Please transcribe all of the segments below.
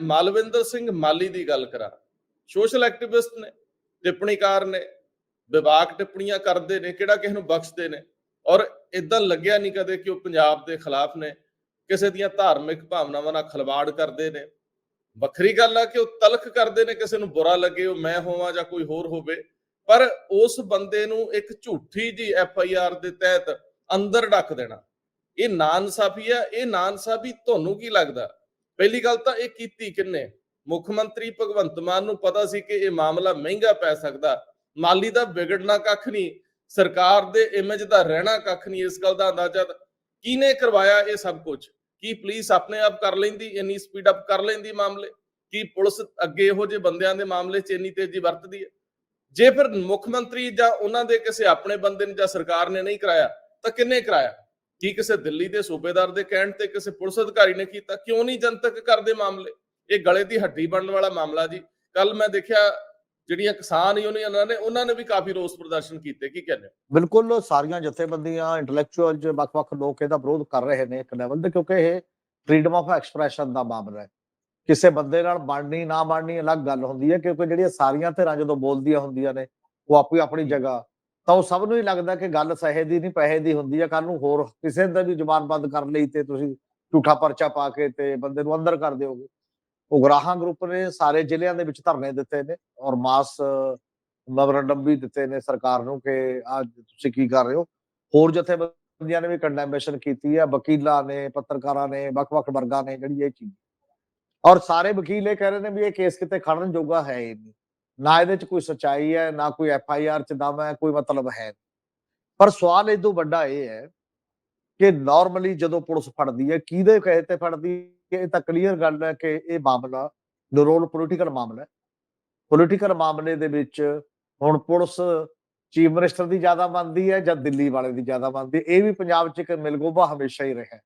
ਮਾਲਵਿੰਦਰ ਸਿੰਘ ਮਾਲੀ ਦੀ ਗੱਲ ਕਰਾਂ। ਸੋਸ਼ਲ ਐਕਟਿਵਿਸਟ ਨੇ, ਟਿੱਪਣੀਕਾਰ ਨੇ, ਵਿਵਾਕ ਟਿੱਪਣੀਆਂ ਕਰਦੇ ਨੇ, ਕਿਹੜਾ ਕਿਸੇ ਨੂੰ ਬਖਸ਼ਦੇ ਨੇ। ਔਰ ਇਦਾਂ ਲੱਗਿਆ ਨਹੀਂ ਕਦੇ ਕਿ ਉਹ ਪੰਜਾਬ ਦੇ ਖਿਲਾਫ ਨੇ, ਕਿਸੇ ਦੀਆਂ ਧਾਰਮਿਕ ਭਾਵਨਾਵਾਂ ਨਾਲ ਖਲਵਾੜ ਕਰਦੇ ਨੇ। ਵੱਖਰੀ ਗੱਲ ਆ ਕਿ ਉਹ ਤਲਖ ਕਰਦੇ ਨੇ, ਕਿਸੇ ਨੂੰ ਬੁਰਾ ਲੱਗੇ, ਉਹ ਮੈਂ ਹੋਵਾਂ ਜਾਂ ਕੋਈ ਹੋਰ ਹੋਵੇ। ਪਰ ਉਸ ਬੰਦੇ ਨੂੰ ਇੱਕ ਝੂਠੀ ਜੀ ਐਫ ਆਈ ਆਰ ਦੇ ਤਹਿਤ ਅੰਦਰ ਡੱਕ ਦੇਣਾ। ਇਹ ਨਾਨਸਾਫੀ ਆ, ਇਹ ਨਾਨਸਾਫੀ ਤੁਹਾਨੂੰ ਕੀ ਲੱਗਦਾ? ਪਹਿਲੀ ਗੱਲ ਤਾਂ ਇਹ ਕੀਤੀ ਕਿੰਨੇ? ਮੁੱਖ ਮੰਤਰੀ ਭਗਵੰਤ ਮਾਨ ਨੂੰ ਪਤਾ ਸੀ ਕਿ ਇਹ ਮਾਮਲਾ ਮਹਿੰਗਾ ਪੈ ਸਕਦਾ। ਮਾਲੀ ਦਾ ਵਿਗੜਨਾ ਕੱਖ ਨਹੀਂ, ਸਰਕਾਰ ਦੇ ਇਮੇਜ ਦਾ ਰਹਿਣਾ ਕੱਖ ਨਹੀਂ, ਇਸ ਗੱਲ ਦਾ ਅੰਦਾਜ਼ਾ ਤਾਂ- ਕਿਹਨੇ ਕਰਵਾਇਆ ਇਹ ਸਭ ਕੁਝ ਕੀ ਪੁਲਿਸ ਆਪਣੇ ਆਪ ਕਰ ਲੈਂਦੀ, ਇੰਨੀ ਸਪੀਡ ਅਪ ਕਰ ਲੈਂਦੀ ਮਾਮਲੇ? ਕੀ ਪੁਲਿਸ ਅੱਗੇ ਇਹੋ ਜਿਹੇ ਬੰਦਿਆਂ ਦੇ ਮਾਮਲੇ 'ਚ ਇੰਨੀ ਤੇਜ਼ੀ ਵਰਤਦੀ ਹੈ? ਜੇ ਫਿਰ ਮੁੱਖ ਮੰਤਰੀ ਜਾਂ ਉਹਨਾਂ ਦੇ ਕਿਸੇ ਆਪਣੇ ਬੰਦੇ ਨੇ ਜਾਂ ਸਰਕਾਰ ਨੇ ਨਹੀਂ ਕਰਾਇਆ, ਤਾਂ ਕਿੰਨੇ ਕਰਾਇਆ? ਕੀ ਕਿਸੇ ਦਿੱਲੀ ਦੇ ਸੂਬੇਦਾਰ ਦੇ ਕਹਿਣ ਤੇ ਕਿਸੇ ਪੁਲਿਸ ਅਧਿਕਾਰੀ ਨੇ ਕੀਤਾ? ਕਿਉਂ ਨਹੀਂ ਜਨਤਕ ਕਰਦੇ ਮਾਮਲੇ? ਇਹ ਗਲੇ ਦੀ ਹੱਡੀ ਬਣਨ ਵਾਲਾ ਮਾਮਲਾ ਜੀ। ਕੱਲ ਮੈਂ ਦੇਖਿਆ ਜਿਹੜੀਆਂ ਕਿਸਾਨ ਯੂਨੀਅਨਾਂ ਨੇ, ਉਹਨਾਂ ਨੇ ਵੀ ਕਾਫੀ ਰੋਸ ਪ੍ਰਦਰਸ਼ਨ ਕੀਤੇ। ਕੀ ਕਹਿੰਦੇ ਬਿਲਕੁਲ, ਸਾਰੀਆਂ ਜਥੇਬੰਦੀਆਂ ਇੰਟੈਲੈਕਚੁਅਲ ਜ ਵੱਖ-ਵੱਖ ਲੋਕ ਇਹਦਾ ਵਿਰੋਧ ਕਰ ਰਹੇ ਨੇ ਇੱਕ ਲੈਵਲ ਤੇ, ਕਿਉਂਕਿ ਇਹ ਫਰੀडम ਆਫ ਐਕਸਪ੍ਰੈਸ਼ਨ ਦਾ ਮਾਮਲਾ ਹੈ। ਕਿਸੇ ਬੰਦੇ ਨਾਲ ਬਣਨੀ, ਨਾ ਬਣਨੀ ਅਲੱਗ ਗੱਲ ਹੁੰਦੀ ਹੈ, ਕਿਉਂਕਿ ਜਿਹੜੀਆਂ ਸਾਰੀਆਂ ਧਿਰਾਂ ਜਦੋਂ ਬੋਲਦੀਆਂ ਹੁੰਦੀਆਂ ਨੇ, ਉਹ ਆਪੀ ਆਪਣੀ ਜਗ੍ਹਾ ਤਾਂ ਉਹ ਸਭ ਨੂੰ ਹੀ ਲੱਗਦਾ ਕਿ ਗੱਲ ਸਹੇ ਦੀ ਨਹੀਂ, ਪੈਸੇ ਦੀ ਹੁੰਦੀ ਹੈ ਕੱਲ ਨੂੰ ਹੋਰ ਕਿਸੇ ਦਾ ਵੀ ਜ਼ੁਬਾਨ ਬੰਦ ਕਰ ਲਈ ਤੇ ਤੁਸੀਂ ਝੂਠਾ ਪਰਚਾ ਪਾ ਕੇ ਤੇ ਬੰਦੇ ਨੂੰ ਅੰਦਰ ਕਰ ਦਿਓਗੇ। ਉਗਰਾਹਾਂ ਗਰੁੱਪ ਨੇ ਸਾਰੇ ਜ਼ਿਲ੍ਹਿਆਂ ਦੇ ਵਿੱਚ ਧਰਨੇ ਦਿੱਤੇ ਨੇ ਔਰ ਮਾਸ ਮੈਮੋਰੰਡਮ ਵੀ ਦਿੱਤੇ ਨੇ ਸਰਕਾਰ ਨੂੰ ਕਿ ਅੱਜ ਤੁਸੀਂ ਕੀ ਕਰ ਰਹੇ ਹੋ। ਹੋਰ ਜਥੇਬੰਦੀਆਂ ਨੇ ਵੀ ਕੰਡੈਮਨੇਸ਼ਨ ਕੀਤੀ ਹੈ ਵਕੀਲਾਂ ਨੇ, ਪੱਤਰਕਾਰਾਂ ਨੇ, ਵੱਖ-ਵੱਖ ਵਰਗਾਂ ਨੇ ਜਿਹੜੀ ਇਹ ਚੀਜ਼। ਔਰ ਸਾਰੇ ਵਕੀਲ ਇਹ ਕਹਿ ਰਹੇ ਨੇ ਵੀ ਇਹ ਕੇਸ ਕਿਤੇ ਖੜਨ ਜੋਗਾ ਹੈ ਹੀ ਨਹੀਂ। ਨਾ ਇਹਦੇ ਚ ਕੋਈ ਸਚਾਈ ਹੈ ਨਾ ਕੋਈ ਐਫ ਆਈ ਆਰ ਚ ਦਮ ਹੈ ਕੋਈ ਮਤਲਬ ਹੈ ਪਰ ਸਵਾਲ ਇਹ ਤੋਂ ਵੱਡਾ ਇਹ ਹੈ ਕਿ ਨਾਰਮਲੀ ਜਦੋਂ ਪੁਲਿਸ ਫੜਦੀ ਹੈ ਕਿਹਦੇ ਕਹੇ ਤੇ ਫੜਦੀ ਹੈ? ਇਹ ਤਾਂ ਕਲੀਅਰ ਗੱਲ ਹੈ ਕਿ ਇਹ ਮਾਮਲਾ ਨਰੋਲ ਪੋਲੀਟੀਕਲ ਮਾਮਲਾ ਹੈ। ਪੋਲੀਟੀਕਲ ਮਾਮਲੇ ਦੇ ਵਿੱਚ ਹੁਣ ਪੁਲਿਸ ਚੀਫ ਮਿਨਿਸਟਰ ਦੀ ਜ਼ਿਆਦਾ ਮੰਨਦੀ ਹੈ ਜਾਂ ਦਿੱਲੀ ਵਾਲੇ ਦੀ ਜ਼ਿਆਦਾ ਮੰਨਦੀ ਇਹ ਵੀ ਪੰਜਾਬ 'ਚ ਇੱਕ ਮਿਲਗੋਬਾ ਹਮੇਸ਼ਾ ਹੀ ਰਿਹਾ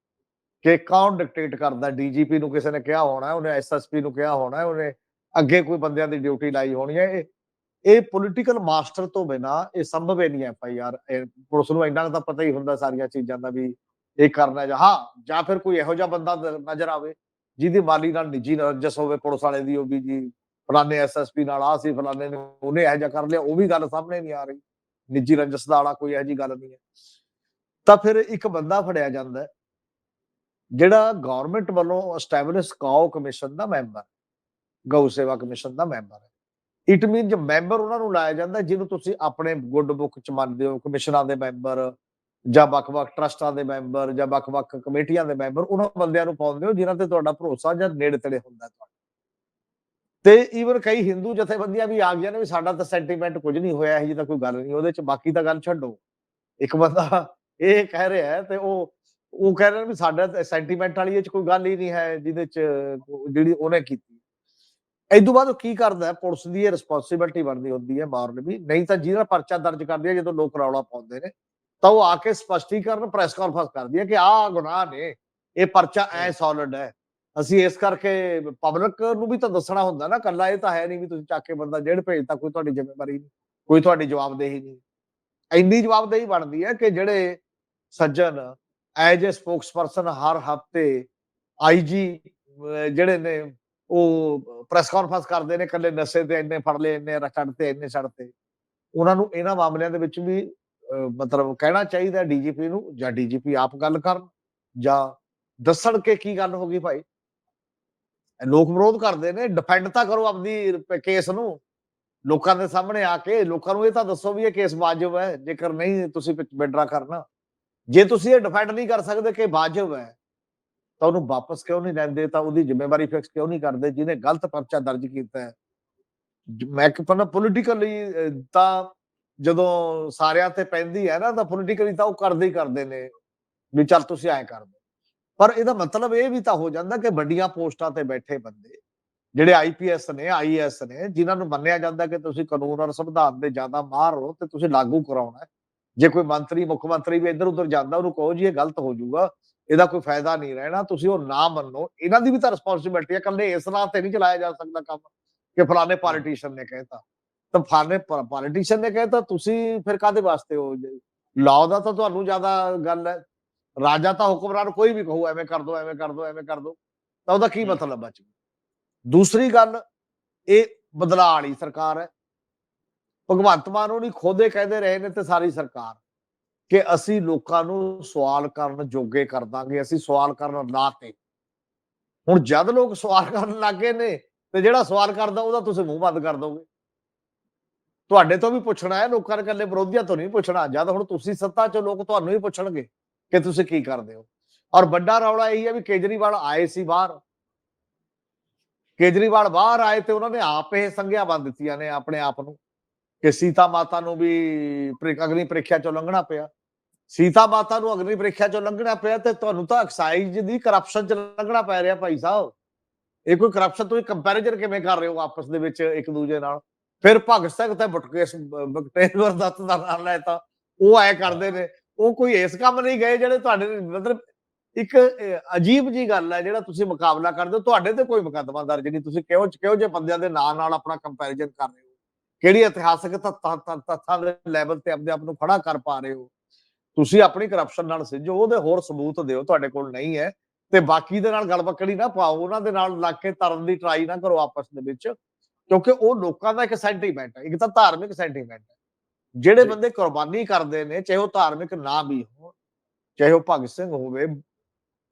ਕਿ ਕੌਣ ਡਿਕਟੇਟ ਕਰਦਾ ਡੀਜੀਪੀ ਨੂੰ ਕਿਸੇ ਨੇ ਕਿਹਾ ਹੋਣਾ ਹੈ, ਉਹਨੇ ਐਸਐਸਪੀ ਨੂੰ ਕਿਹਾ ਹੋਣਾ ਉਹਨੇ ਅੱਗੇ ਕੋਈ ਬੰਦਿਆਂ ਦੀ ਡਿਊਟੀ ਲਾਈ ਹੋਣੀ ਹੈ, ਇਹ ਇਹ ਪੋਲੀਟੀਕਲ ਮਾਸਟਰ ਤੋਂ ਬਿਨਾ ਇਹ ਸੰਭਵ ਹੀ ਨਹੀਂ ਐਫ ਆਈ ਆਰ ਪੁਲਿਸ ਨੂੰ ਇੰਨਾ ਕੁ ਤਾਂ ਪਤਾ ਹੀ ਹੁੰਦਾ ਸਾਰੀਆਂ ਚੀਜ਼ਾਂ ਦਾ ਵੀ ਇਹ ਕਰਨਾ ਜਾਂ, ਹਾਂ, ਜਾਂ ਫਿਰ ਕੋਈ ਇਹੋ ਜਿਹਾ ਬੰਦਾ ਨਜ਼ਰ ਆਵੇ ਜਿਹਦੀ ਮਾਲੀ ਨਾਲ ਨਿੱਜੀ ਰੰਜਸ ਹੋਵੇ ਪੁਲਿਸ ਵਾਲੇ ਦੀ, ਉਹ ਵੀ ਜੀ ਫਲਾਣੇ ਐਸਐਸਪੀ ਨਾਲ ਆ ਸੀ ਫਲਾਣੇ ਨੇ, ਉਹਨੇ ਇਹੋ ਜਿਹਾ ਕਰ ਲਿਆ, ਉਹ ਵੀ ਗੱਲ ਸਾਹਮਣੇ ਨਹੀਂ ਆ ਰਹੀ, ਨਿੱਜੀ ਰੰਜਸ ਦਾ ਵਾਲਾ ਕੋਈ ਇਹੋ ਜਿਹੀ ਗੱਲ ਨਹੀਂ ਹੈ। ਤਾਂ ਫਿਰ ਇੱਕ ਬੰਦਾ ਫੜਿਆ ਜਾਂਦਾ ਜਿਹੜਾ ਗਵਰਨਮੈਂਟ ਵੱਲੋਂ ਐਸਟੈਬਲਿਸ਼ ਕਾਓ ਕਮਿਸ਼ਨ ਦਾ ਮੈਂਬਰ ਗਊ ਸੇਵਾ ਕਮਿਸ਼ਨ ਦਾ ਮੈਂਬਰ ਹੈ। ਇਟ ਮੀਨ ਮੈਂਬਰ ਉਹਨਾਂ ਨੂੰ ਲਾਇਆ ਜਾਂਦਾ, ਜਿਹਨੂੰ ਤੁਸੀਂ ਆਪਣੇ ਗੁੱਡ ਬੁੱਕ ਚ ਮੰਨਦੇ ਹੋ, ਕਮਿਸ਼ਨਾਂ ਦੇ ਮੈਂਬਰ ਜਾਂ ਵੱਖ-ਵੱਖ ਟਰਸਟਾਂ ਦੇ ਮੈਂਬਰ ਜਾਂ ਵੱਖ-ਵੱਖ ਕਮੇਟੀਆਂ ਦੇ ਮੈਂਬਰ, ਉਹਨਾਂ ਬੰਦਿਆਂ ਨੂੰ ਪਾਉਂਦੇ ਹੋ, ਜਿਨ੍ਹਾਂ ਤੇ ਤੁਹਾਡਾ ਭਰੋਸਾ ਜਾਂ ਨੇੜੇ ਤੇੜੇ ਹੁੰਦਾ ਤੁਹਾਡਾ। ਤੇ ਈਵਨ ਕਈ ਹਿੰਦੂ ਜਥੇਬੰਦੀਆਂ ਵੀ ਆ ਗਈਆਂ ਨੇ ਵੀ ਸਾਡਾ ਤਾਂ ਸੈਂਟੀਮੈਂਟ ਕੁਝ ਨਹੀਂ ਹੋਇਆ, ਇਹ ਜੀ ਤਾਂ ਕੋਈ ਗੱਲ ਨਹੀਂ, ਉਹਦੇ ਚ ਬਾਕੀ ਤਾਂ ਗੱਲ ਛੱਡੋ। ਇੱਕ ਬੰਦਾ ਇਹ ਕਹਿ ਰਿਹਾ ਤੇ ਉਹ ਉਹ ਕਹਿ ਰਹੇ ਨੇ ਵੀ ਸਾਡਾ ਸੈਂਟੀਮੈਂਟ ਵਾਲੀ ਇਹ ਚ ਕੋਈ ਗੱਲ ਹੀ ਨਹੀਂ ਹੈ, ਜਿਹਦੇ ਚ ਜਿਹੜੀ ਉਹਨੇ ਕੀਤੀ। ਇਸ ਤੋਂ ਬਾਅਦ ਉਹ ਕੀ ਕਰਦਾ ਹੈ? ਪੁਲਿਸ ਦੀ ਇਹ ਰਿਸਪੌਂਸਿਬਿਲਟੀ ਬਣਦੀ ਹੁੰਦੀ ਹੈ ਮਾਰਨ ਵੀ। ਨਹੀਂ ਤਾਂ ਜਿਹਦਾ ਪਰਚਾ ਦਰਜ ਕਰਦੀ ਹੈ ਜਦੋਂ ਲੋਕ ਰੌਲਾ ਪਾਉਂਦੇ ਨੇ ਤਾਂ ਉਹ ਆ ਕੇ ਸਪਸ਼ਟੀਕਰਨ ਪ੍ਰੈਸ ਕਾਨਫਰੰਸ ਕਰਦੀ ਹੈ ਕਿ ਆਹ ਗੁਨਾਹ ਨੇ ਇਹ ਪਰਚਾ ਐ ਸੋਲਿਡ ਹੈ। ਅਸੀਂ ਇਸ ਕਰਕੇ ਪਬਲਿਕ ਨੂੰ ਵੀ ਤਾਂ ਦੱਸਣਾ ਹੁੰਦਾ ਨਾ ਕੱਲਾ ਇਹ ਤਾਂ ਹੈ ਨਹੀਂ ਵੀ ਤੁਸੀਂ ਚੱਕ ਕੇ ਬੰਦਾ ਜੇਲ੍ਹ ਭੇਜਤਾ ਕੋਈ ਤੁਹਾਡੀ ਜ਼ਿੰਮੇਵਾਰੀ ਨਹੀਂ ਕੋਈ ਤੁਹਾਡੀ ਜਵਾਬਦੇਹੀ ਨਹੀਂ। ਇੰਨੀ ਜਵਾਬਦੇਹੀ ਬਣਦੀ ਹੈ ਕਿ ਜਿਹੜੇ ਸੱਜਣ ਐਜ ਅ ਸਪੋਕਸਪਰਸਨ ਹਰ ਹਫ਼ਤੇ ਆਈਜੀ ਜਿਹੜੇ ਨੇ ਉਹ ਪ੍ਰੈਸ ਕਾਨਫਰੰਸ ਕਰਦੇ ਨੇ ਕੱਲੇ ਨਸ਼ੇ ਤੇ ਇੰਨੇ ਫੜ ਲਏ, ਇੰਨੇ ਛੱਡ ਤੇ, ਇੰਨੇ ਛੱਡ ਤੇ। ਉਹਨਾਂ ਨੂੰ ਇਹਨਾਂ ਮਾਮਲਿਆਂ ਦੇ ਵਿੱਚ ਵੀ ਮਤਲਬ ਕਹਿਣਾ ਚਾਹੀਦਾ ਡੀਜੀਪੀ ਨੂੰ ਜਾਂ ਡੀਜੀਪੀ ਆਪ ਗੱਲ ਕਰਨ ਜਾਂ ਦੱਸਣ ਕੇ ਕੀ ਗੱਲ ਹੋ ਗਈ ਭਾਈ। ਲੋਕ ਵਿਰੋਧ ਕਰਦੇ ਨੇ ਡਿਫੈਂਡ ਤਾਂ ਕਰੋ ਆਪਦੀ ਕੇਸ ਨੂੰ। ਲੋਕਾਂ ਦੇ ਸਾਹਮਣੇ ਆ ਕੇ ਲੋਕਾਂ ਨੂੰ ਇਹ ਤਾਂ ਦੱਸੋ ਵੀ ਇਹ ਕੇਸ ਵਾਜਬ ਹੈ। ਜੇਕਰ ਨਹੀਂ, ਤੁਸੀਂ ਵਿਡਰਾ ਕਰਨਾ। ਜੇ ਤੁਸੀਂ ਇਹ ਡਿਫੈਂਡ ਨਹੀਂ ਕਰ ਸਕਦੇ ਕਿ ਵਾਜਬ ਹੈ ਤਾਂ ਉਹਨੂੰ ਵਾਪਸ ਕਿਉਂ ਨਹੀਂ ਲੈਂਦੇ? ਤਾਂ ਉਹਦੀ ਜ਼ਿੰਮੇਵਾਰੀ ਫਿਕਸ ਕਿਉਂ ਨਹੀਂ ਕਰਦੇ? ਜਿਹਨੇ ਗਲਤ ਪਰਚਾ ਦਰਜ ਕੀਤਾ ਹੈ। ਮੈਂ ਕਹਿੰਦਾ ਪੋਲੀਟੀਕਲੀ ਤਾਂ ਜਦੋਂ ਸਾਰਿਆਂ ਤੇ ਪੈਂਦੀ ਹੈ ਨਾ, ਤਾਂ ਪੋਲੀਟੀਕਲੀ ਤਾਂ ਉਹ ਕਰਦੇ ਹੀ ਕਰਦੇ ਨੇ, ਵੀ ਚੱਲ ਤੁਸੀਂ ਐਂ ਕਰ ਦਿਓ ਪਰ ਇਹਦਾ ਮਤਲਬ ਇਹ ਵੀ ਤਾਂ ਹੋ ਜਾਂਦਾ ਕਿ ਵੱਡੀਆਂ ਪੋਸਟਾਂ ਤੇ ਬੈਠੇ ਬੰਦੇ, ਜਿਹੜੇ ਆਈਪੀਐਸ ਨੇ ਆਈਐਸ ਨੇ, ਜਿਨ੍ਹਾਂ ਨੂੰ ਮੰਨਿਆ ਜਾਂਦਾ ਕਿ ਤੁਸੀਂ ਕਾਨੂੰਨ ਔਰ ਸੰਵਿਧਾਨ ਦੇ ਜ਼ਿਆਦਾ ਮਾਹਰ ਹੋ ਤੇ ਤੁਸੀਂ ਲਾਗੂ ਕਰਾਉਣਾ ਜੇ ਕੋਈ ਮੰਤਰੀ, ਮੁੱਖ ਮੰਤਰੀ ਵੀ ਇੱਧਰ ਉੱਧਰ ਜਾਂਦਾ, ਉਹਨੂੰ ਕਹੋ ਜੀ ਇਹ ਗਲਤ ਹੋ ਜਾਊਗਾ। ਇਹਦਾ ਕੋਈ ਫਾਇਦਾ ਨਹੀਂ ਰਹਿਣਾ ਤੁਸੀਂ ਉਹ ਨਾ ਮੰਨੋ। ਇਹਨਾਂ ਦੀ ਵੀ ਤਾਂ ਰਿਸਪੌਂਸਿਬਿਲਟੀ ਹੈ ਇਕੱਲੇ ਇਸ ਨਾਂ ਤੇ ਨਹੀਂ ਚਲਾਇਆ ਜਾ ਸਕਦਾ ਕੰਮ ਕਿ ਫਲਾਣੇ ਪੋਲੀਟੀਸ਼ੀਅਨ ਨੇ ਕਹਿਤਾ ਤਾਂ ਫਲਾਣੇ ਪੋਲੀਟੀਸ਼ੀਅਨ ਨੇ ਕਹਿਤਾ ਤੁਸੀਂ ਫਿਰ ਕਾਦੇ ਵਾਸਤੇ ਹੋ? ਲਾਅ ਦਾ ਤਾਂ ਤੁਹਾਨੂੰ ਜ਼ਿਆਦਾ ਗੱਲ ਹੈ। ਰਾਜਾ ਤਾਂ ਹੁਕਮਰਾਨ ਕੋਈ ਵੀ ਕਹੂ ਐਵੇਂ ਕਰ ਦੋ ਐਵੇਂ ਕਰ ਦੋ ਐਵੇਂ ਕਰ ਦੋ। ਤਾਂ ਉਹਦਾ ਕੀ ਮਤਲਬ ਬਚ ਗਿਆ ਦੂਸਰੀ ਗੱਲ ਇਹ ਬਦਲਾਅ ਵਾਲੀ ਸਰਕਾਰ ਹੈ। ਭਗਵੰਤ ਮਾਨ ਉਹ ਨਹੀਂ ਖੋਦੇ ਕਹਿੰਦੇ ਰਹੇ ਨੇ ਤੇ ਸਾਰੀ ਸਰਕਾਰ। ਕਿ ਅਸੀਂ ਲੋਕਾਂ ਨੂੰ ਸਵਾਲ ਕਰਨ ਜੋਗੇ ਕਰ ਦਾਂਗੇ, ਅਸੀਂ ਸਵਾਲ ਕਰਨ ਲਾ ਤੇ। ਹੁਣ ਜਦ ਲੋਕ ਸਵਾਲ ਕਰਨ ਲੱਗੇ ਨੇ, ਤੇ ਜਿਹੜਾ ਸਵਾਲ ਕਰਦਾ ਉਹਦਾ ਤੁਸੀਂ ਮੂੰਹ ਬੰਦ ਕਰ ਦੋਗੇ। ਤੁਹਾਡੇ ਤੋਂ ਵੀ ਪੁੱਛਣਾ ਹੈ, ਲੋਕਾਂ ਨੇ ਇਕੱਲੇ ਵਿਰੋਧੀਆਂ ਤੋਂ ਨਹੀਂ ਪੁੱਛਣਾ। ਜਦ ਹੁਣ ਤੁਸੀਂ ਸੱਤਾ 'ਚ ਲੋਕ ਤੁਹਾਨੂੰ ਹੀ ਪੁੱਛਣਗੇ ਕਿ ਤੁਸੀਂ ਕੀ ਕਰਦੇ ਹੋ। ਔਰ ਵੱਡਾ ਰੌਲਾ ਇਹ ਹੈ ਵੀ ਕੇਜਰੀਵਾਲ ਆਏ ਸੀ ਬਾਹਰ। ਕੇਜਰੀਵਾਲ ਬਾਹਰ ਆਏ ਤੇ ਉਹਨਾਂ ਨੇ ਆਪ ਇਹ ਸੰਗਿਆ ਬੰਦ ਦਿੱਤੀਆਂ ਨੇ ਆਪਣੇ ਆਪ ਨੂੰ। ਕਿ ਸੀਤਾ ਮਾਤਾ ਨੂੰ ਵੀ ਅਗਨੀ ਪ੍ਰੀਖਿਆ ਚੋਂ ਲੰਘਣਾ ਪਿਆ। ਸੀਤਾ ਮਾਤਾ ਨੂੰ ਅਗਨੀ ਪ੍ਰੀਖਿਆ ਚੋਂ ਲੰਘਣਾ ਪਿਆ ਤੇ ਤੁਹਾਨੂੰ ਤਾਂ ਐਕਸਾਈਜ਼ ਦੀ ਕਰਪਸ਼ਨ ਚ ਲੰਘਣਾ ਪੈ ਰਿਹਾ ਭਾਈ ਸਾਹਿਬ। ਇਹ ਕੋਈ ਕਰਪਸ਼ਨ ਤੁਸੀਂ ਕੰਪੈਰੀਜ਼ਨ ਕਿਵੇਂ ਕਰ ਰਹੇ ਹੋ ਆਪਸ ਦੇ ਵਿੱਚ ਇੱਕ ਦੂਜੇ ਨਾਲ? ਫਿਰ ਭਗਤ ਸਿੰਘ ਤੇ ਬਟਕੇਸ ਬਟੇਸ਼ਵਰ ਦੱਤ ਦਾ ਨਾਮ ਲੈ ਤਾਂ ਉਹ ਐ ਕਰਦੇ ਨੇ। ਉਹ ਕੋਈ ਇਸ ਕੰਮ ਨਹੀਂ ਗਏ ਜਿਹੜੇ ਤੁਹਾਡੇ ਮਤਲਬ ਇੱਕ ਅਜੀਬ ਜੀ ਗੱਲ ਹੈ ਜਿਹੜਾ ਤੁਸੀਂ ਮੁਕਾਬਲਾ ਕਰਦੇ ਹੋ। ਤੁਹਾਡੇ ਤੇ ਕੋਈ ਮੁਕੱਦਮਾ ਦਰਜ ਨਹੀਂ। ਤੁਸੀਂ ਕਿਹੋ ਕਿਹੋ ਜਿਹੇ ਬੰਦਿਆਂ ਦੇ ਨਾਂ ਨਾਲ ਆਪਣਾ ਕੰਪੈਰੀਜ਼ਨ ਕਰ ਰਹੇ ਹੋ? ਕਿਹੜੀ ਇਤਿਹਾਸਕ ਤੱਥਾਂ ਦੇ ਲੈਵਲ ਤੇ ਆਪਣੇ ਆਪ ਨੂੰ ਖੜਾ ਕਰ ਪਾ ਰਹੇ ਹੋ? ਤੁਸੀਂ ਆਪਣੀ ਕਰਪਸ਼ਨ ਨਾਲ ਸਿੱਝੋ ਉਹਦੇ ਹੋਰ ਸਬੂਤ ਦਿਓ ਤੁਹਾਡੇ ਕੋਲ ਨਹੀਂ ਹੈ। ਤੇ ਬਾਕੀ ਦੇ ਨਾਲ ਗਲਬਕੜੀ ਨਾ ਪਾਓ ਉਹਨਾਂ ਦੇ ਨਾਲ ਲੱਗ ਕੇ ਤਰਨ ਦੀ ਟਰਾਈ ਨਾ ਕਰੋ ਆਪਸ ਦੇ ਵਿੱਚ ਕਿਉਂਕਿ ਉਹ ਲੋਕਾਂ ਦਾ ਇੱਕ ਸੈਂਟੀਮੈਂਟ ਹੈ ਇੱਕ ਤਾਂ ਧਾਰਮਿਕ ਸੈਂਟੀਮੈਂਟ ਹੈ। ਜਿਹੜੇ। ਬੰਦੇ ਕੁਰਬਾਨੀ ਕਰਦੇ ਨੇ ਚਾਹੇ ਉਹ ਧਾਰਮਿਕ ਨਾ ਵੀ ਹੋਣ ਚਾਹੇ ਉਹ ਭਗਤ ਸਿੰਘ ਹੋਵੇ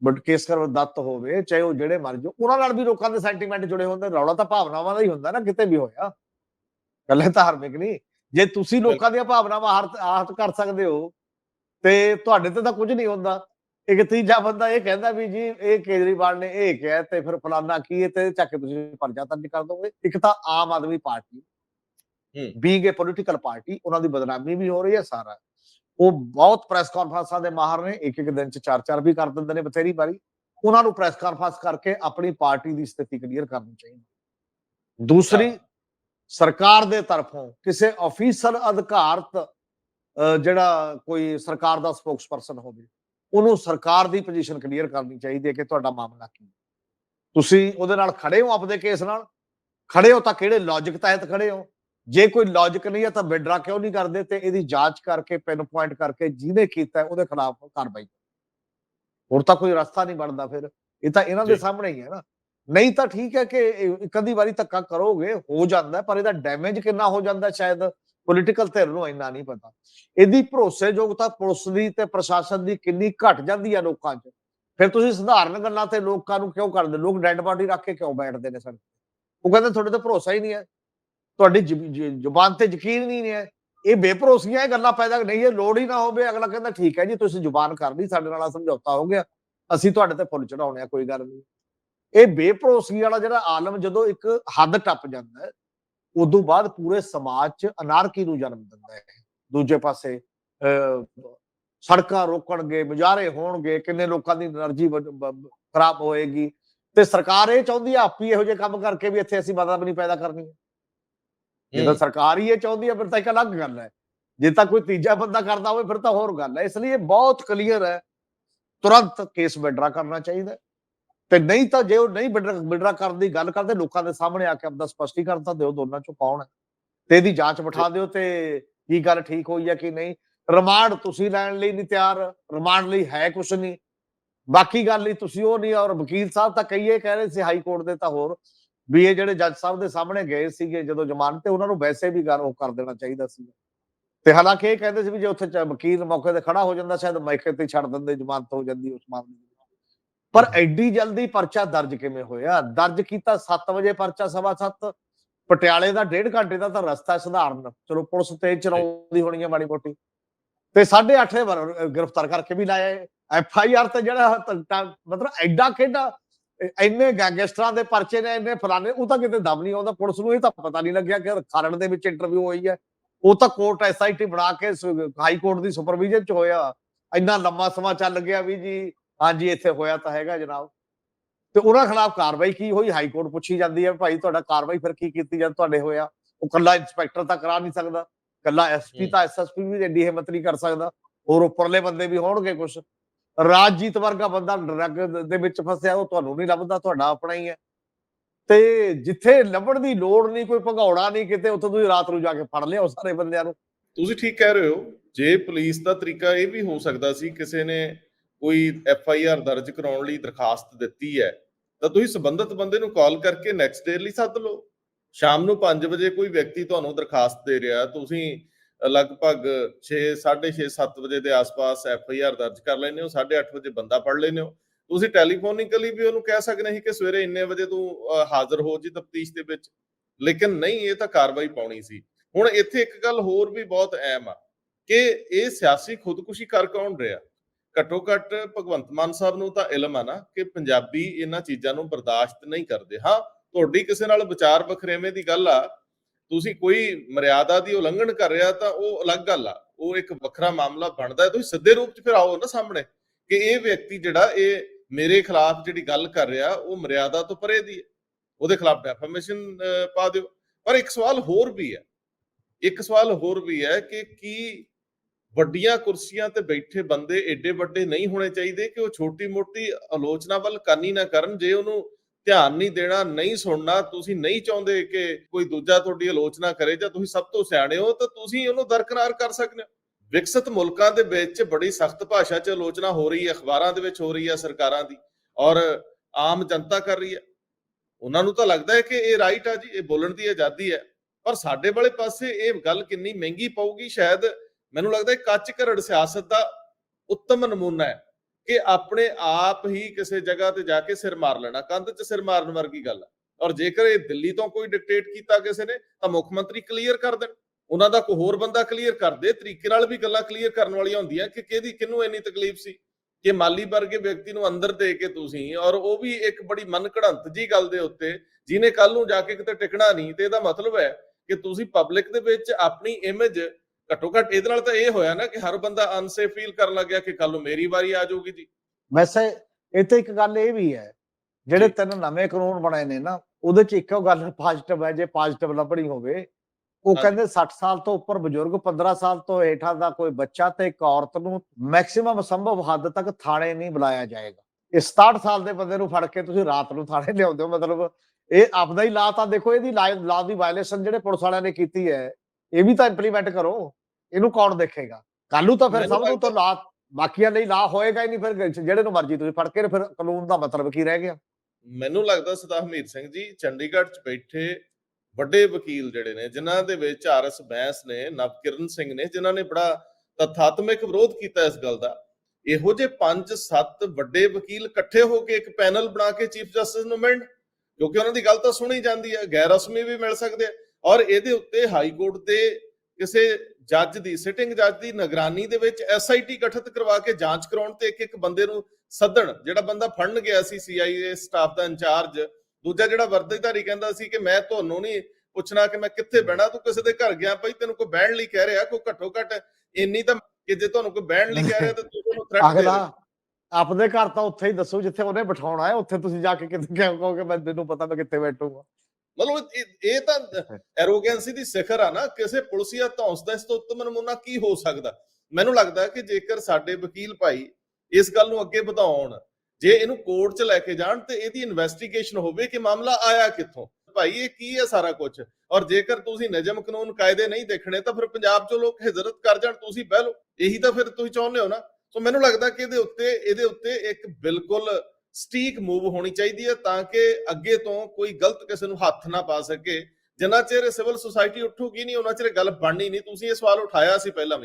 ਬਟਕੇਸਕਰ ਦੱਤ ਹੋਵੇ ਚਾਹੇ ਉਹ ਜਿਹੜੇ ਮਰ ਜਾਓ ਉਹਨਾਂ ਨਾਲ ਵੀ ਲੋਕਾਂ ਦੇ ਸੈਂਟੀਮੈਂਟ ਜੁੜੇ ਹੁੰਦੇ ਰੌਲਾ ਤਾਂ ਭਾਵਨਾਵਾਂ ਦਾ ਹੀ ਹੁੰਦਾ ਨਾ ਕਿਤੇ ਵੀ ਹੋਇਆ। ਕੱਲੇ ਧਾਰਮਿਕ ਨਹੀਂ। ਜੇ ਤੁਸੀਂ ਲੋਕਾਂ ਦੀਆਂ ਭਾਵਨਾਵਾਂ ਆਹਤ ਕਰ ਸਕਦੇ ਹੋ ਤੇ ਤੁਹਾਡੇ ਤੇ ਤਾਂ ਕੁਝ ਨਹੀਂ ਹੁੰਦਾ। ਇੱਕ ਤੀਜਾ ਬੰਦਾ ਇਹ ਕਹਿੰਦਾ ਵੀ ਜੀ ਇਹ ਕੇਜਰੀਵਾਲ ਨੇ ਇਹ ਕਿਹਾ ਤੇ ਫਿਰ ਫਲਾਨਾ ਕੀ ਹੈ ਤੇ ਚੱਕ ਕੇ ਤੁਸੀਂ ਪਰਚਾ ਦਰਜ ਕਰ ਦੋਗੇ। ਇੱਕ ਤਾਂ ਆਮ ਆਦਮੀ ਪਾਰਟੀ ਹੂੰ। ਬੀਇੰਗ ਅ ਪੋਲੀਟੀਕਲ ਪਾਰਟੀ ਉਹਨਾਂ ਦੀ ਬਦਨਾਮੀ ਵੀ ਹੋ ਰਹੀ ਹੈ ਸਾਰਾ। ਉਹ ਬਹੁਤ ਪ੍ਰੈਸ ਕਾਨਫਰੰਸਾਂ ਦੇ ਮਾਹਰ ਨੇ ਇੱਕ ਇੱਕ ਦਿਨ ਚ ਚਾਰ ਚਾਰ ਵੀ ਕਰ ਦਿੰਦੇ ਨੇ ਬਥੇਰੀ ਵਾਰੀ। ਉਹਨਾਂ ਨੂੰ ਪ੍ਰੈਸ ਕਾਨਫਰੰਸ ਕਰਕੇ ਆਪਣੀ ਪਾਰਟੀ ਦੀ ਸਥਿਤੀ ਕਲੀਅਰ ਕਰਨੀ ਚਾਹੀਦੀ। ਦੂਸਰੀ ਸਰਕਾਰ ਦੇ ਤਰਫੋਂ ਕਿਸੇ ਅਫੀਸਰ ਅਧਿਕਾਰਤ ਜਿਹੜਾ ਕੋਈ ਸਰਕਾਰ ਦਾ ਸਪੋਕਸਪਰਸਨ ਹੋਵੇ ਉਹਨੂੰ ਸਰਕਾਰ ਦੀ ਪੋਜੀਸ਼ਨ ਕਲੀਅਰ ਕਰਨੀ ਚਾਹੀਦੀ ਹੈ ਕਿ ਤੁਹਾਡਾ ਮਾਮਲਾ ਕੀ ਹੈ। ਤੁਸੀਂ ਉਹਦੇ ਨਾਲ ਖੜੇ ਹੋ ਆਪਦੇ ਕੇਸ ਨਾਲ? ਖੜੇ ਹੋ ਤਾਂ ਕਿਹੜੇ ਲੌਜੀਕ ਤਹਿਤ ਖੜੇ ਹੋ? ਜੇ ਕੋਈ ਲੌਜੀਕ ਨਹੀਂ ਹੈ ਤਾਂ ਵਿਡਰਾ ਕਿਉਂ ਨਹੀਂ ਕਰਦੇ ਤੇ ਇਹਦੀ ਜਾਂਚ ਕਰਕੇ ਪਿਨ ਪੁਆਇੰਟ ਕਰਕੇ ਜਿਹਨੇ ਕੀਤਾ ਉਹਦੇ ਖਿਲਾਫ ਕਾਰਵਾਈ ਕਰੋ। ਹੋਰ ਤਾਂ ਕੋਈ ਰਸਤਾ ਨਹੀਂ ਬਣਦਾ ਫਿਰ। ਇਹ ਤਾਂ ਇਹਨਾਂ ਦੇ। ਸਾਹਮਣੇ ਹੀ ਹੈ ਨਾ। ਨਹੀਂ ਤਾਂ ਠੀਕ ਹੈ ਕਿ ਇਹ ਇੱਕ ਅੱਧੀ ਵਾਰੀ ਧੱਕਾ ਕਰੋਗੇ, ਹੋ ਜਾਂਦਾ ਪਰ ਇਹਦਾ ਡੈਮੇਜ ਕਿੰਨਾ ਹੋ ਜਾਂਦਾ ਸ਼ਾਇਦ? ਪੋਲੀਟੀਕਲ ਧਿਰ ਨੂੰ ਇੰਨਾ ਨਹੀਂ ਪਤਾ। ਇਹਦੀ ਭਰੋਸੇਯੋਗਤਾ ਪੁਲਿਸ ਦੀ ਤੇ ਪ੍ਰਸ਼ਾਸਨ ਦੀ ਕਿੰਨੀ ਘਟ ਜਾਂਦੀ ਹੈ ਲੋਕਾਂ 'ਚ। ਫਿਰ ਤੁਸੀਂ ਸਧਾਰਨ ਗੱਲਾਂ ਤੇ ਲੋਕਾਂ ਨੂੰ ਕਿਉਂ ਕਰਦੇ? ਲੋਕ ਡੈਡ ਬਾਡੀ ਰੱਖ ਕੇ ਕਿਉਂ ਬੈਠਦੇ ਨੇ ਸਰ ਉਹ ਕਹਿੰਦੇ ਤੁਹਾਡੇ ਤੇ ਭਰੋਸਾ ਹੀ ਨਹੀਂ ਹੈ। ਤੁਹਾਡੀ ਜ਼ੁਬਾਨ ਤੇ ਯਕੀਨ ਨਹੀਂ ਹੈ। ਇਹ ਬੇਭਰੋਸੀਆਂ ਇਹ ਗੱਲਾਂ ਪੈਦਾ ਨਹੀਂ ਇਹ ਲੋੜ ਹੀ ਨਾ ਹੋਵੇ। ਅਗਲਾ ਕਹਿੰਦਾ, ਠੀਕ ਹੈ ਜੀ, ਤੁਸੀਂ ਜ਼ੁਬਾਨ ਕਰ ਲਈ ਸਾਡੇ ਨਾਲ ਸਮਝੌਤਾ ਹੋ ਗਿਆ। ਅਸੀਂ ਤੁਹਾਡੇ ਤੇ ਫੁੱਲ ਚੜਾਉਣੇ ਆ, ਕੋਈ ਗੱਲ ਨਹੀਂ। ਇਹ ਬੇਪਰੋਸੀ ਵਾਲਾ ਜਿਹੜਾ ਆਲਮ ਜਦੋਂ ਇੱਕ ਹੱਦ ਟੱਪ ਜਾਂਦਾ ਹੈ ਉਦੋਂ ਬਾਅਦ ਪੂਰੇ ਸਮਾਜ 'ਚ ਅਨਾਰਕੀ ਨੂੰ ਜਨਮ ਦਿੰਦਾ ਹੈ। ਦੂਜੇ ਪਾਸੇ ਸੜਕਾਂ ਰੋਕਣਗੇ ਮੁਜ਼ਾਹਰੇ ਹੋਣਗੇ ਕਿੰਨੇ ਲੋਕਾਂ ਦੀ એનર્ਜੀ ਖਰਾਬ ਹੋਏਗੀ ਤੇ ਸਰਕਾਰ ਇਹ ਚਾਹੁੰਦੀ ਆ ਆਪੀ ਇਹੋ ਜਿਹੇ ਕੰਮ ਕਰਕੇ ਵੀ ਇੱਥੇ ਅਸੀਂ ਮਦਦ ਨਹੀਂ ਪੈਦਾ ਕਰਨੀ ਹੈ। ਜਦੋਂ ਸਰਕਾਰ ਹੀ ਇਹ ਚਾਹੁੰਦੀ ਆ ਫਿਰ ਤਾਂ ਇੱਕ ਅਲੱਗ ਗੱਲ ਹੈ। ਜੇ ਤਾਂ ਕੋਈ ਤੀਜਾ ਬੰਦਾ ਕਰਦਾ ਹੋਵੇ ਫਿਰ ਤਾਂ ਹੋਰ ਗੱਲ ਹੈ। ਇਸ ਲਈ ਇਹ ਬਹੁਤ ਕਲੀਅਰ ਹੈ। ਤੁਰੰਤ ਕੇਸ ਵਿਡਰਾ ਕਰਨਾ ਚਾਹੀਦਾ ਤੇ ਨਹੀਂ ਤਾਂ ਜੇ ਉਹ ਨਹੀਂ ਵਿਡਰਾ ਕਰਨ ਦੀ ਗੱਲ ਕਰਦੇ ਲੋਕਾਂ ਦੇ ਸਾਹਮਣੇ ਆ ਕੇ ਆਪਦਾ ਸਪਸ਼ਟੀਕਰਨ ਦਿਓ ਦੋਨਾਂ ਚੋਂ ਕੌਣ ਹੈ? ਤੇ ਇਹਦੀ ਜਾਂਚ ਬਿਠਾ ਦਿਓ ਤੇ ਕੀ ਗੱਲ ਠੀਕ ਹੋਈ ਹੈ ਕਿ ਨਹੀਂ। ਰਿਮਾਂਡ ਤੁਸੀਂ ਲੈਣ ਲਈ ਨਹੀਂ ਤਿਆਰ ਰਿਮਾਂਡ ਲਈ ਹੈ ਕੁਛ ਨਹੀਂ। ਬਾਕੀ ਗੱਲ ਲਈ ਤੁਸੀਂ ਉਹ ਨਹੀਂ ਔਰ ਵਕੀਲ ਸਾਹਿਬ ਤਾਂ ਕਈਏ ਕਹਿ ਰਹੇ ਸੀ ਹਾਈ ਕੋਰਟ ਦੇ ਤਾਂ ਹੋਰ ਵੀ ਇਹ ਜਿਹੜੇ ਜੱਜ ਸਾਹਿਬ ਦੇ ਸਾਹਮਣੇ ਗਏ ਸੀਗੇ ਜਦੋਂ ਜ਼ਮਾਨਤ ਤੇ ਉਹਨਾਂ ਨੂੰ ਵੈਸੇ ਵੀ ਗੱਲ ਉਹ ਕਰ ਦੇਣਾ ਚਾਹੀਦਾ ਸੀ। ਤੇ ਹਾਲਾਂਕਿ ਇਹ ਕਹਿੰਦੇ ਸੀ ਵੀ ਜੇ ਉੱਥੇ ਵਕੀਲ ਮੌਕੇ ਤੇ ਖੜਾ ਹੋ ਜਾਂਦਾ ਸ਼ਾਇਦ ਮੌਕੇ ਤੇ ਹੀ ਛੱਡ ਦਿੰਦੇ ਜ਼ਮਾਨਤ ਹੋ ਜਾਂਦੀ ਉਸ ਮਾਮਲੇ ਦੀ। ਪਰ ਐਡੀ ਜਲਦੀ ਪਰਚਾ ਦਰਜ ਕਿਵੇਂ ਹੋਇਆ? ਦਰਜ ਕੀਤਾ 7 ਵਜੇ ਪਰਚਾ, ਸਵਾ 7 ਪਟਿਆਲੇ ਦਾ ਡੇਢ ਘੰਟੇ ਦਾ ਤਾਂ ਰਸਤਾ ਸਧਾਰਨ। ਚਲੋ ਪੁਲਿਸ ਤੇ ਚਲਾਉਂਦੀ ਹੋਣੀ ਹੈ ਮਾੜੀ ਮੋਟੀ। ਤੇ 8:30 ਵਜੇ ਗ੍ਰਿਫਤਾਰ ਕਰਕੇ ਵੀ ਲਾਇਆ ਐਫ ਆਈ ਆਰ ਤੇ ਜਿਹੜਾ ਮਤਲਬ ਐਡਾ ਕਿਹੜਾ ਇੰਨੇ ਗੈਂਗਸਟਰਾਂ ਦੇ ਪਰਚੇ ਨੇ, ਇੰਨੇ ਫਲਾਣੇ, ਉਹ ਤਾਂ ਕਿਤੇ ਦਮ ਨਹੀਂ ਆਉਂਦਾ। ਪੁਲਿਸ ਨੂੰ ਇਹ ਤਾਂ ਪਤਾ ਨਹੀਂ ਲੱਗਿਆ ਕਿ ਖਰੜ ਦੇ ਵਿੱਚ ਇੰਟਰਵਿਊ ਹੋਈ ਹੈ। ਉਹ ਤਾਂ ਕੋਰਟ ਐਸਆਈਟੀ ਬਣਾ ਕੇ ਹਾਈ ਕੋਰਟ ਦੀ ਸੁਪਰਵਿਜ਼ਨ ਚ ਹੋਇਆ। ਇੰਨਾ ਲੰਮਾ ਸਮਾਂ ਚੱਲ ਗਿਆ ਵੀ ਜੀ। ਹਾਂਜੀ ਇੱਥੇ ਹੋਇਆ ਤਾਂ ਹੈਗਾ ਜਨਾਬ। ਤੇ ਉਹਨਾਂ ਖਿਲਾਫ ਕਾਰਵਾਈ ਕੀ ਹੋਈ? ਹਾਈ ਕੋਰਟ ਪੁੱਛੀ ਜਾਂਦੀ ਹੈ ਭਾਈ ਤੁਹਾਡਾ ਕਾਰਵਾਈ ਫਿਰ ਕੀ ਕੀਤੀ ਜਦ ਤੁਹਾਡੇ ਹੋਇਆ? ਉਹ ਕੱਲਾ ਇੰਸਪੈਕਟਰ ਤਾਂ ਕਰਾ ਨਹੀਂ ਸਕਦਾ। ਕੱਲਾ ਐਸਪੀ। ਤਾਂ ਐਸਐਸਪੀ ਵੀ ਐਡੀ ਹਿੰਮਤ ਨਹੀਂ ਕਰ ਸਕਦਾ। ਹੋਰ ਉੱਪਰਲੇ ਬੰਦੇ ਵੀ ਹੋਣਗੇ ਕੁਝ ਰਾਜਜੀਤ ਵਰਗਾ ਬੰਦਾ ਡਰੱਗ ਦੇ ਵਿੱਚ ਫਸਿਆ ਉਹ ਤੁਹਾਨੂੰ ਨਹੀਂ ਲੱਭਦਾ ਤੁਹਾਡਾ ਆਪਣਾ ਹੀ ਹੈ। ਤੇ ਜਿੱਥੇ ਲੱਭਣ ਦੀ ਲੋੜ ਨਹੀਂ ਕੋਈ ਭਗੌੜਾ ਨਹੀਂ ਕਿਤੇ ਉੱਥੇ ਤੁਸੀਂ ਰਾਤ ਨੂੰ ਜਾ ਕੇ ਫੜ ਲਿਆ ਉਹ ਸਾਰੇ ਬੰਦਿਆਂ ਨੂੰ। ਤੁਸੀਂ ਠੀਕ ਕਹਿ ਰਹੇ ਹੋ। ਜੇ ਪੁਲਿਸ ਦਾ ਤਰੀਕਾ ਇਹ ਵੀ ਹੋ ਸਕਦਾ ਸੀ ਕਿਸੇ ਨੇ ਕੋਈ ਐਫ ਆਈ ਆਰ ਦਰਜ ਕਰਾਉਣ ਲਈ ਦਰਖਾਸਤ ਦਿੱਤੀ ਹੈ, ਤਾਂ ਤੁਸੀਂ ਸੰਬੰਧਿਤ ਬੰਦੇ ਨੂੰ ਕਾਲ ਕਰਕੇ ਨੈਕਸਟ ਡੇ ਲਈ ਸੱਦ ਲਓ। ਸ਼ਾਮ ਨੂੰ 5 ਵਜੇ ਕੋਈ ਵਿਅਕਤੀ ਤੁਹਾਨੂੰ ਦਰਖਾਸਤ ਦੇ ਰਿਹਾ, ਤੁਸੀਂ ਲਗਭਗ 6 6:30 7 ਵਜੇ ਦੇ ਆਸ-ਪਾਸ ਐਫ ਆਈ ਆਰ ਦਰਜ ਕਰ ਲੈਂਦੇ ਹੋ 8:30 ਵਜੇ ਬੰਦਾ ਫੜ ਲੈਂਦੇ ਹੋ। ਤੁਸੀਂ ਟੈਲੀਫੋਨਿਕਲੀ ਵੀ ਉਹਨੂੰ ਕਹਿ ਸਕਦੇ ਸੀ ਕਿ ਸਵੇਰੇ ਇੰਨੇ ਵਜੇ ਤੂੰ ਹਾਜ਼ਰ ਹੋ ਜੀ ਤਫਤੀਸ਼ ਦੇ ਵਿੱਚ, ਲੇਕਿਨ ਨਹੀਂ, ਇਹ ਤਾਂ ਕਾਰਵਾਈ ਪਾਉਣੀ ਸੀ। ਹੁਣ ਇੱਥੇ ਇੱਕ ਗੱਲ ਹੋਰ ਵੀ ਬਹੁਤ ਅਹਿਮ ਆ, ਕਿ ਇਹ ਸਿਆਸੀ ਖੁਦਕੁਸ਼ੀ ਕਰ ਕੌਣ ਰਿਹਾ? ਘੱਟੋ ਘੱਟ ਭਗਵੰਤ ਮਾਨ ਸਾਹਿਬ ਨੂੰ ਤਾਂ ਇਲਮ ਆ ਨਾ ਕਿ ਪੰਜਾਬੀ ਇਹਨਾਂ ਚੀਜ਼ਾਂ ਨੂੰ ਬਰਦਾਸ਼ਤ ਨਹੀਂ ਕਰਦੇ। ਹਾਂ, ਤੁਹਾਡੀ ਕਿਸੇ ਨਾਲ ਵਿਚਾਰ ਵਖਰੇਵੇਂ ਦੀ ਗੱਲ ਆ। ਤੁਸੀਂ ਕੋਈ ਮਰਿਆਦਾ ਦੀ ਉਲੰਘਣ ਕਰ ਰਿਹਾ ਤਾਂ ਉਹ ਅਲੱਗ ਗੱਲ ਆ। ਉਹ ਇੱਕ ਵੱਖਰਾ ਮਾਮਲਾ ਬਣਦਾ ਤੁਸੀਂ ਸਿੱਧੇ ਰੂਪ 'ਚ ਫਿਰ ਆਓ ਨਾ ਸਾਹਮਣੇ ਕਿ ਇਹ ਵਿਅਕਤੀ ਜਿਹੜਾ ਇਹ ਮੇਰੇ ਖਿਲਾਫ ਜਿਹੜੀ ਗੱਲ ਕਰ ਰਿਹਾ, ਉਹ ਮਰਿਆਦਾ ਤੋਂ ਪਰੇ ਦੀ ਹੈ। ਉਹਦੇ ਖਿਲਾਫ ਡੈਫਾਮੇਸ਼ਨ ਪਾ ਦਿਓ। ਪਰ ਇੱਕ ਸਵਾਲ ਹੋਰ ਵੀ ਹੈ। ਇੱਕ ਸਵਾਲ ਹੋਰ ਵੀ ਹੈ ਕਿ ਕੀ ਵੱਡੀਆਂ ਕੁਰਸੀਆਂ ਤੇ ਬੈਠੇ ਬੰਦੇ ਏਡੇ ਵੱਡੇ ਨਹੀਂ ਹੋਣੇ ਚਾਹੀਦੇ ਕਿ ਉਹ ਛੋਟੀ ਮੋਟੀ ਆਲੋਚਨਾ ਵੱਲ ਕੰਨੀ ਨਾ ਕਰਨ, ਜੇ ਉਹਨੂੰ ਧਿਆਨ ਨਹੀਂ ਦੇਣਾ, ਨਹੀਂ ਸੁਣਨਾ, ਤੁਸੀਂ ਨਹੀਂ ਚਾਹੁੰਦੇ ਕਿ ਕੋਈ ਦੂਜਾ ਤੁਹਾਡੀ ਆਲੋਚਨਾ ਕਰੇ ਜਾਂ ਤੁਸੀਂ ਸਭ ਤੋਂ ਸਿਆਣੇ ਹੋ, ਤਾਂ ਤੁਸੀਂ ਉਹਨੂੰ ਦਰਕਰਾਰ ਕਰ ਸਕਦੇ ਹੋ। ਵਿਕਸਿਤ ਮੁਲਕਾਂ ਦੇ ਵਿੱਚ ਬੜੀ ਸਖਤ ਭਾਸ਼ਾ 'ਚ ਆਲੋਚਨਾ ਹੋ ਰਹੀ ਹੈ, ਅਖਬਾਰਾਂ ਦੇ ਵਿੱਚ ਹੋ ਰਹੀ ਹੈ, ਸਰਕਾਰਾਂ ਦੀ, ਔਰ ਆਮ ਜਨਤਾ ਕਰ ਰਹੀ ਹੈ। ਉਹਨਾਂ ਨੂੰ ਤਾਂ ਲੱਗਦਾ ਹੈ ਕਿ ਇਹ ਰਾਈਟ ਆ ਜੀ, ਇਹ ਬੋਲਣ ਦੀ ਆਜ਼ਾਦੀ ਹੈ, ਪਰ ਸਾਡੇ ਵਾਲੇ ਪਾਸੇ ਇਹ ਗੱਲ ਕਿੰਨੀ ਮਹਿੰਗੀ ਪਊਗੀ, ਸ਼ਾਇਦ ਮੈਨੂੰ ਲੱਗਦਾ ਹੈ ਕੱਚ ਘਰੜ ਸਿਆਸਤ ਦਾ ਉੱਤਮ ਨਮੂਨਾ ਹੈ ਕਿ ਆਪਣੇ ਆਪ ਹੀ ਕਿਸੇ ਜਗ੍ਹਾ ਤੇ ਜਾ ਕੇ ਸਿਰ ਮਾਰ ਲੈਣਾ, ਕੰਧ 'ਚ ਸਿਰ ਮਾਰਨ ਵਰਗੀ ਗੱਲ ਹੈ। ਔਰ ਜੇਕਰ ਇਹ ਦਿੱਲੀ ਤੋਂ ਕੋਈ ਡਿਕਟੇਟ ਕੀਤਾ ਕਿਸੇ ਨੇ, ਤਾਂ ਮੁੱਖ ਮੰਤਰੀ ਕਲੀਅਰ ਕਰ ਦੇਣ। ਉਹਨਾਂ ਦਾ ਕੋਈ ਹੋਰ ਬੰਦਾ ਕਲੀਅਰ ਕਰ ਦੇ, ਤਰੀਕੇ ਨਾਲ ਵੀ ਗੱਲਾਂ ਕਲੀਅਰ ਕਰਨ ਵਾਲੀਆਂ ਹੁੰਦੀਆਂ ਕਿ ਕਿਹਦੀ, ਕਿਹਨੂੰ ਇੰਨੀ ਤਕਲੀਫ ਸੀ? ਕਿ ਮਾਲੀ ਵਰਗੇ ਵਿਅਕਤੀ ਨੂੰ ਅੰਦਰ ਦੇ ਕੇ ਤੁਸੀਂ, ਔਰ ਉਹ ਵੀ ਇੱਕ ਬੜੀ ਮਨ ਘੜੰਤ ਜੀ ਗੱਲ ਦੇ ਉੱਤੇ, ਜਿਹਨੇ ਕੱਲ ਨੂੰ ਜਾ ਕੇ ਕਿਤੇ ਟਿਕਣਾ ਨਹੀਂ, ਤੇ ਇਹਦਾ ਮਤਲਬ ਹੈ ਕਿ ਤੁਸੀਂ ਪਬਲਿਕ ਦੇ ਵਿੱਚ ਆਪਣੀ ਇਮੇਜ ਘੱਟੋ ਘੱਟ ਇਹਦੇ ਨਾਲ ਤਾਂ ਇਹ ਹੋਇਆ ਨਾ ਕਿ ਹਰ ਬੰਦਾ ਅਨਸੇਫ ਫੀਲ ਕਰਨ ਲੱਗਿਆ ਕਿ ਕੱਲ ਨੂੰ ਮੇਰੀ ਵਾਰੀ ਆ ਜਾਊਗੀ ਜੀ। ਵੈਸੇ ਇੱਥੇ ਇੱਕ ਗੱਲ ਇਹ ਵੀ ਹੈ ਜਿਹੜੇ ਤਿੰਨ ਨਵੇਂ ਕਾਨੂੰਨ ਬਣੇ ਨੇ ਨਾ ਉਹਦੇ ਚ ਇੱਕੋ ਗੱਲ ਪੋਜ਼ਿਟਿਵ ਹੈ ਜੇ ਪੋਜ਼ਿਟਿਵ ਲੱਭਣੀ ਹੋਵੇ ਉਹ। ਕਹਿੰਦੇ 60 ਸਾਲ ਤੋਂ ਉੱਪਰ ਬਜ਼ੁਰਗ 15 ਸਾਲ ਤੋਂ ਹੇਠਾਂ ਦਾ ਕੋਈ ਬੱਚਾ ਤੇ ਇੱਕ ਔਰਤ ਨੂੰ ਮੈਕਸਿਮਮ ਸੰਭਵ ਹੱਦ ਤੱਕ ਥਾਣੇ ਨਹੀਂ ਬੁਲਾਇਆ ਜਾਏਗਾ। ਇਹ 67 ਸਾਲ ਦੇ ਬੰਦੇ ਨੂੰ ਫੜ ਕੇ ਤੁਸੀਂ ਰਾਤ ਨੂੰ ਥਾਣੇ ਲਿਆਉਂਦੇ ਹੋ ਮਤਲਬ ਇਹ ਆਪਦਾ ਹੀ ਲਾ ਤਾਂ ਦੇਖੋ ਇਹਦੀ ਲਾ ਦੀ ਵਾਇਲੇਸ਼ਨ ਜਿਹੜੇ ਪੁਲਿਸ ਵਾਲਿਆਂ ਨੇ ਕੀਤੀ ਹੈ ਇਹ ਵੀ ਤਾਂ ਇੰਪਲੀਮੈਂਟ ਕਰੋ। ਇਹਨੂੰ ਕੌਣ ਦੇਖੇਗਾ? ਕੱਲ ਤਾਂ ਫਿਰ ਸਭ ਨੂੰ ਤਾਂ ਲਾ ਬਾਕੀਆਂ ਲਈ ਲਾ ਹੋਏਗਾ ਹੀ ਨਹੀਂ ਫਿਰ ਜਿਹੜੇ ਨੂੰ ਮਰਜ਼ੀ ਤੁਸੀਂ ਫੜ ਕੇ ਫਿਰ ਕਾਨੂੰਨ ਦਾ ਮਤਲਬ ਕੀ ਰਹਿ ਗਿਆ? ਮੈਨੂੰ ਲੱਗਦਾ ਸਰਦਾਰ ਹਮੀਰ ਸਿੰਘ ਜੀ ਚੰਡੀਗੜ੍ਹ 'ਚ ਬੈਠੇ ਵੱਡੇ ਵਕੀਲ ਜਿਹੜੇ ਨੇ ਜਿਨ੍ਹਾਂ ਦੇ ਵਿੱਚ ਆਰਐਸ ਬੈਂਸ ਨੇ ਨਵਕਿਰਨ ਸਿੰਘ ਨੇ ਜਿਨ੍ਹਾਂ ਨੇ ਬੜਾ ਤਥਾਤਮਿਕ ਵਿਰੋਧ ਕੀਤਾ ਇਸ ਗੱਲ ਦਾ। ਇਹੋ ਜਿਹੇ 5-7 ਵੱਡੇ ਵਕੀਲ ਇਕੱਠੇ ਹੋ ਕੇ ਇੱਕ ਪੈਨਲ ਬਣਾ ਕੇ ਚੀਫ ਜਸਟਿਸ ਨੂੰ ਮਿਲਣ ਕਿਉਂਕਿ ਉਹਨਾਂ ਦੀ ਗੱਲ ਤਾਂ ਸੁਣੀ ਜਾਂਦੀ ਹੈ ਗੈਰ ਰਸਮੀ ਵੀ ਮਿਲ ਸਕਦੇ ਔਰ ਇਹਦੇ ਉੱਤੇ ਹਾਈ ਕੋਰਟ ਦੇ ਕਿਸੇ ਜੱਜ ਦੀ ਸਿਟਿੰਗ ਜੱਜ ਦੀ ਨਿਗਰਾਨੀ ਦੇ ਵਿੱਚ ਐਸਆਈਟੀ ਗਠਿਤ ਕਰਵਾ ਕੇ ਜਾਂਚ ਕਰਾਉਣ ਤੇ ਇੱਕ ਇੱਕ ਬੰਦੇ ਨੂੰ ਸੱਦਣ ਜਿਹੜਾ ਬੰਦਾ ਫੜਨ ਗਿਆ ਸੀ ਸੀਆਈਏ ਸਟਾਫ ਦਾ ਇੰਚਾਰਜ ਦੂਜਾ ਜਿਹੜਾ ਵਰਦੀਧਾਰੀ ਕਹਿੰਦਾ ਸੀ ਕਿ ਮੈਂ ਤੁਹਾਨੂੰ ਨਹੀਂ ਪੁੱਛਣਾ ਕਿ ਮੈਂ ਕਿੱਥੇ ਬਹਿਣਾ ਤੂੰ ਕਿਸੇ ਦੇ ਘਰ ਗਿਆ ਭਾਈ ਤੈਨੂੰ ਕੋਈ ਬਹਿਣ ਲਈ ਕਹਿ ਰਿਹਾ ਕੋਈ ਘੱਟੋ ਘੱਟ ਇੰਨੀ ਤਾਂ ਕਿ ਜੇ ਤੁਹਾਨੂੰ ਕੋਈ ਬਹਿਣ ਲਈ ਕਹਿ ਰਿਹਾ ਤਾਂ ਤੂੰ ਉਹਨੂੰ ਥ੍ਰੈਟ ਦੇ। ਆਪਣੇ ਘਰ ਤਾਂ ਉੱਥੇ ਹੀ ਦੱਸੋ ਜਿੱਥੇ ਉਹਨੇ ਬਿਠਾਉਣਾ ਹੈ ਉੱਥੇ ਤੁਸੀਂ ਜਾ ਕੇ ਕਿਉਂ ਕਹੋਗੇ ਮੈਂ ਤੈਨੂੰ ਪਤਾ ਮੈਂ ਕਿੱਥੇ ਬੈਠੂਗਾ ਮਤਲਬ ਇਹ- ਤਾਂ ਐਰੋਗੈਂਸੀ ਦੀ ਸਿਖਰ ਆ ਨਾ ਕਿਸੇ ਪੁਲਸੀਆ ਧੌਂਸ ਦਾ ਇਸ ਤੋਂ ਉੱਤਮ ਨਮੂਨਾ ਕੀ ਹੋ ਸਕਦਾ? ਮੈਨੂੰ ਲੱਗਦਾ ਕਿ ਜੇਕਰ ਸਾਡੇ ਵਕੀਲ ਭਾਈ ਇਸ ਗੱਲ ਨੂੰ ਅੱਗੇ ਵਧਾਉਣ ਜੇ ਇਹਨੂੰ ਕੋਰਟ 'ਚ ਲੈ ਕੇ ਜਾਣ ਤੇ ਇਹਦੀ ਇਨਵੈਸਟੀਗੇਸ਼ਨ ਹੋਵੇ ਕਿ ਮਾਮਲਾ ਆਇਆ ਕਿੱਥੋਂ? ਭਾਈ ਇਹ ਕੀ ਹੈ ਸਾਰਾ ਕੁਝ ਔਰ ਜੇਕਰ ਤੁਸੀਂ ਨਿਯਮ ਕਾਨੂੰਨ ਕਾਇਦੇ ਨਹੀਂ ਦੇਖਣੇ ਤਾਂ ਫਿਰ ਪੰਜਾਬ 'ਚੋਂ ਲੋਕ ਹਿਜਰਤ ਕਰ ਜਾਣ ਤੁਸੀਂ ਬਹਿ ਲਓ। ਇਹੀ ਤਾਂ ਫਿਰ ਤੁਸੀਂ ਚਾਹੁੰਦੇ ਹੋ ਨਾ? ਸੋ ਮੈਨੂੰ ਲੱਗਦਾ ਕਿ ਇਹਦੇ ਉੱਤੇ ਇਹਦੇ ਉੱਤੇ ਇੱਕ ਬਿਲਕੁਲ ਸਟੀਕ ਮੂਵ ਹੋਣੀ ਚਾਹੀਦੀ ਹੈ ਤਾਂ ਕਿ ਅੱਗੇ ਤੋਂ ਕੋਈ ਗਲਤ ਕਿਸੇ ਨੂੰ ਹੱਥ ਨਾ ਪਾ ਸਕੇ। ਜਿੰਨਾ ਚਿਰ ਸਿਵਲ ਸੁਸਾਇਟੀ ਉੱਠੂਗੀ ਨਹੀਂ, ਉਹਨਾਂ ਚਿਰ ਗੱਲ ਬਣਨੀ ਨਹੀਂ। ਤੁਸੀਂ ਇਹ ਸਵਾਲ ਉਠਾਇਆ ਸੀ ਪਹਿਲਾਂ ਵੀ।